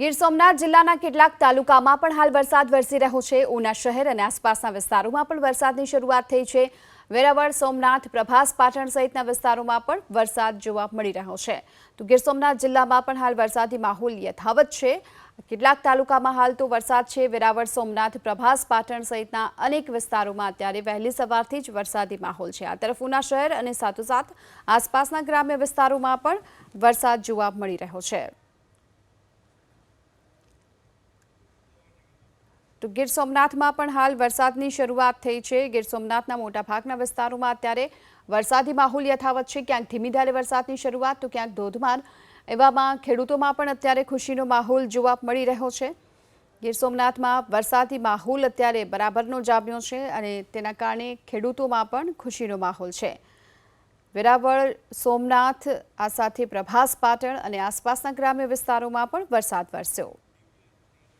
ગીર સોમનાથ જિલ્લાના કેટલાક તાલુકામાં પણ હાલ વરસાદ વરસી રહ્યો છે. ઉના શહેર અને આસપાસના વિસ્તારોમાં પણ વરસાદની શરૂઆત થઈ છે. વેરાવળ, સોમનાથ, પ્રભાસ, પાટણ સહિતના વિસ્તારોમાં પણ વરસાદ જોવા મળી રહ્યો છે. તો ગીર સોમનાથ જિલ્લામાં પણ હાલ વરસાદી માહોલ યથાવત છે. કેટલાક તાલુકામાં હાલ તો વરસાદ છે. વેરાવળ, સોમનાથ, પ્રભાસ, પાટણ સહિતના અનેક વિસ્તારોમાં અત્યારે વહેલી સવારથી જ વરસાદી માહોલ છે. આ તરફ ઉના શહેર અને સાથોસાથ આસપાસના ગ્રામ્ય વિસ્તારોમાં પણ વરસાદ જોવા મળી રહ્યો છે. તો ગીર સોમનાથમાં પણ હાલ વરસાદની શરૂઆત થઈ છે. ગીર સોમનાથના મોટાભાગના વિસ્તારોમાં અત્યારે વરસાદી માહોલ યથાવત છે. ક્યાંક ધીમી ધારે વરસાદની શરૂઆત, તો ક્યાંક ધોધમાર. એવામાં ખેડૂતોમાં પણ અત્યારે ખુશીનો માહોલ જોવા મળી રહ્યો છે. ગીર સોમનાથમાં વરસાદી માહોલ અત્યારે બરાબરનો જામ્યો છે અને તેના કારણે ખેડૂતોમાં પણ ખુશીનો માહોલ છે. વેરાવળ, સોમનાથ, આ સાથે પ્રભાસ પાટણ અને આસપાસના ગ્રામ્ય વિસ્તારોમાં પણ વરસાદ વરસ્યો.